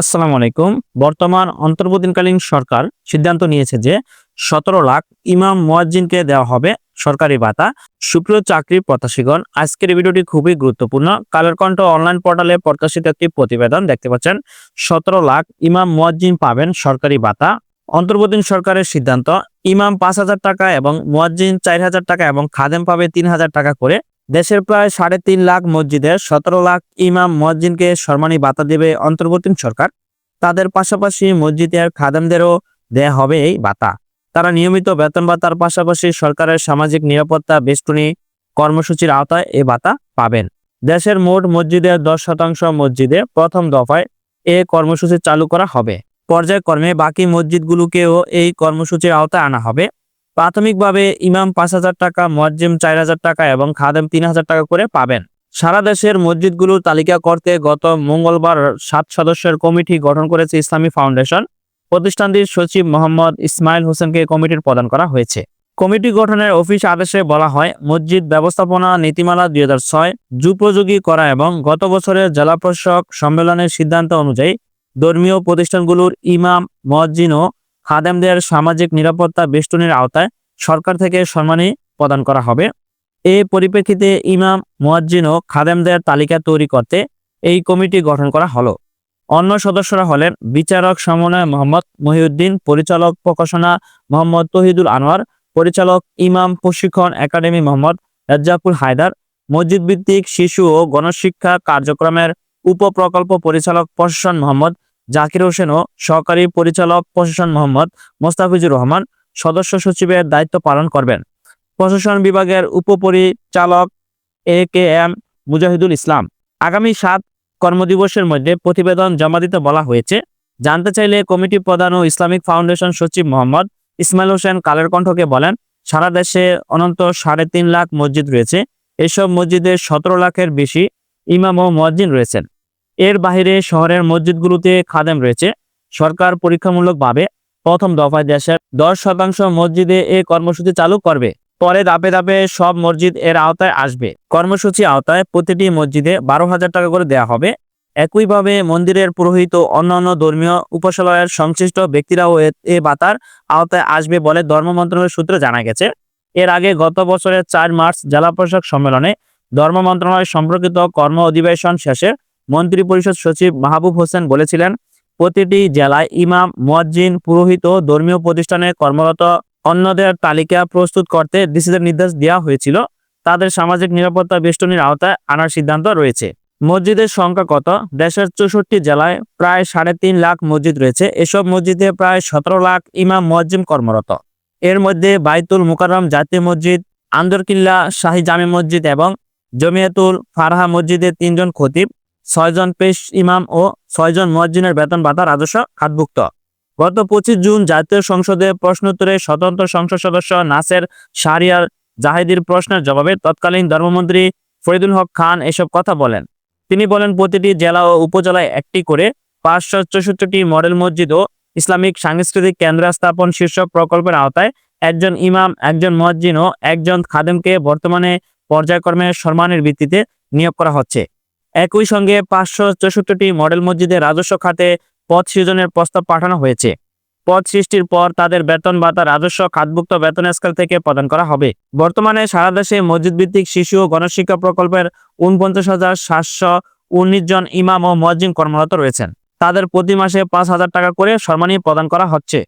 আসসালামু আলাইকুম। বর্তমান অন্তর্বর্তীকালীন সরকার সিদ্ধান্ত নিয়েছে যে সতেরো লাখ ইমাম মুয়াজ্জিনকে দেওয়া হবে সরকারি ভাতা। সুপ্রিয় চাকরি প্রত্যাশীগণ, আজকের ভিডিওটি খুবই গুরুত্বপূর্ণ। কালের কণ্ঠ অনলাইন পোর্টালে প্রকাশিত একটি প্রতিবেদন দেখতে পাচ্ছেন। সতেরো লাখ ইমাম মোয়াজ্জিন পাবেন সরকারি ভাতা। অন্তর্বর্তীন সরকারের সিদ্ধান্ত, ইমাম পাঁচ হাজার টাকা এবং মোয়াজ্জিন চার হাজার টাকা এবং খাদেম পাবে তিন হাজার টাকা করে। দেশের প্রায় সাড়ে তিন লাখ মসজিদের সতেরো লাখ ইমাম মসজিদকে সম্মানী ভাতা দেবে অন্তর্বর্তীন সরকার। তাদের পাশাপাশি মসজিদের খাদেমদেরও দেয়া হবে এই ভাতা তারা নিয়মিত বেতন ভাতার পাশাপাশি সরকারের সামাজিক নিরাপত্তা বেষ্টনী কর্মসূচির আওতায় এই ভাতা পাবেন। দেশের মোট মসজিদের দশ শতাংশ মসজিদে প্রথম দফায় এ কর্মসূচি চালু করা হবে। পর্যায়ক্রমে বাকি মসজিদগুলোকেও এই কর্মসূচির আওতায় আনা হবে। প্রাথমিকভাবে ইমাম পাঁচ হাজার টাকা, মুয়াজ্জিম চার হাজার টাকা এবং খাদেম তিন হাজার টাকা করে পাবেন। সারা দেশের মসজিদগুলোর তালিকা করতে গত মঙ্গলবার সাত সদস্যের কমিটি গঠন করেছে ইসলামী ফাউন্ডেশন। প্রতিষ্ঠানটির সচিব মোহাম্মদ ইসমাইল হোসেনকে কমিটির প্রদান করা হয়েছে। কমিটি গঠনের অফিস আদেশে বলা হয়, মসজিদ ব্যবস্থাপনা নীতিমালা দুই হাজার ছয় যুগোপযোগী করা এবং গত বছরের জেলা প্রশাসক সম্মেলনের সিদ্ধান্ত অনুযায়ী ধর্মীয় প্রতিষ্ঠানগুলোর ইমাম মসজিদ ও খাদেমদের সামাজিক নিরাপত্তা বেষ্টনীর আওতায় সরকার থেকে সম্মানী প্রদান করা হবে। এ পরিপ্রেক্ষিতে ইমাম, মুয়াজ্জিন ও খাদেমদের তালিকা তৈরি করতে এই কমিটি গঠন করা হলো। অন্য সদস্যরা হলেন বিচারক সমন্বয় মোহাম্মদ মহিউদ্দিন, পরিচালক প্রকাশনা মোহাম্মদ তহিদুল আনোয়ার, পরিচালক ইমাম প্রশিক্ষণ একাডেমি মোহাম্মদ রাজ্জাকুল হায়দার মসজিদ ভিত্তিক শিশু ও গণশিক্ষা কার্যক্রমের উপপ্রকল্প পরিচালক প্রশাসন মোহাম্মদ জাকির হোসেন ও সহকারী পরিচালক প্রশাসন মোহাম্মদ মোস্তাফিজুর রহমান সদস্য সচিবের দায়িত্ব পালন করবেন। প্রশাসন বিভাগের উপপরিচালক এ কে এম মুজাহিদুল ইসলাম। আগামী সাত কর্মদিবসের মধ্যে প্রতিবেদন জমা দিতে বলা হয়েছে। জানতে চাইলে কমিটি প্রধান ও ইসলামিক ফাউন্ডেশন সচিব মোহাম্মদ ইসমাইল হোসেন কালের কণ্ঠকে বলেন, সারা দেশে অনন্ত সাড়ে তিন লাখ মসজিদ রয়েছে। এসব মসজিদে সতেরো লাখের বেশি ইমাম ও মসজিদ রয়েছেন। এর বাইরে শহরের মসজিদগুলোতে খাদেম রয়েছে। সরকার পরীক্ষামূলকভাবে প্রথম দফায় দেশের দশ শতাংশ মসজিদে এ কর্মসূচি চালু করবে। পরে ধাপে ধাপে সব মসজিদ এর আওতায় আসবে। কর্মসূচি আওতায় প্রতিটি মসজিদে বারো হাজার টাকা করে দেওয়া হবে। একইভাবে মন্দিরের পুরোহিত অন্যান্য ধর্মীয় উপাসনালয়ের সংশ্লিষ্ট ব্যক্তিরাও এ- বাতার আওতায় আসবে বলে ধর্ম মন্ত্রণালয়ের সূত্রে জানা গেছে। এর আগে গত বছরের চার মার্চ জেলা প্রশাসক সম্মেলনে ধর্ম মন্ত্রণালয় সম্পর্কিত কর্ম অধিবেশন শেষে মন্ত্রী পরিষদ সচিব মাহবুব হোসেন বলেছিলেন প্রতিটি জেলায় ইমাম, মুয়াজ্জিন, পুরোহিত ধর্মীয় প্রতিষ্ঠানে কর্মরত অন্যদের তালিকা প্রস্তুত করতে ডিসিদের নির্দেশ দেওয়া হয়েছিল। তাদের সামাজিক নিরাপত্তা বেষ্টনীর আওতায় আনার সিদ্ধান্ত রয়েছে। মসজিদের সংখ্যা কত? দেশের চৌষট্টি জেলায় প্রায় সাড়ে তিন লাখ মসজিদ রয়েছে। এসব মসজিদে প্রায় সতেরো লাখ ইমাম মুয়াজ্জিম কর্মরত। এর মধ্যে বাইতুল মুকাররম জাতীয় মসজিদ, আন্দরকিল্লা শাহী জামে মসজিদ এবং জমিয়াতুল ফারহা মসজিদের তিনজন খতিব। ছয়জন পেশ ইমাম ও ছয়জন মুয়াজ্জিনের বেতন ভাতা রাজস্ব খাতভুক্ত। গত পঁচিশ জুন জাতীয় সংসদে প্রশ্নোত্তরে স্বতন্ত্র সংসদ সদস্য নাসের শাহরিয়ার জাহিদির প্রশ্নের জবাবে তৎকালীন ধর্মমন্ত্রী ফরিদুল হক খান এসব কথা বলেন। তিনি বলেন, প্রতিটি জেলা ও উপজেলায় একটি করে পাঁচশো চৌষট্টিটি মডেল মসজিদ ও ইসলামিক সাংস্কৃতিক কেন্দ্র স্থাপন শীর্ষক প্রকল্পের আওতায় একজন ইমাম, একজন মুয়াজ্জিন ও একজন খাদেমকে বর্তমানে পর্যায়ক্রমে সম্মানের ভিত্তিতে নিয়োগ করা হচ্ছে। একই সঙ্গে পাঁচশো চৌষট্টিটি মডেল মসজিদে রাজস্ব খাতে পদ সৃজনের প্রস্তাব পাঠানো হয়েছে। পদ সৃষ্টির পর তাদের বেতন ভাতা, রাজস্ব, খাতভুক্ত বেতন স্কেল থেকে প্রদান করা হবে। বর্তমানে সারা দেশে মসজিদ ভিত্তিক শিশু ও গণশিক্ষা প্রকল্পের উনপঞ্চাশ হাজার সাতশো উনিশ জন ইমাম ও মসজিদ কর্মরত রয়েছেন। তাদের প্রতি মাসে পাঁচ হাজার টাকা করে সম্মানী প্রদান করা হচ্ছে।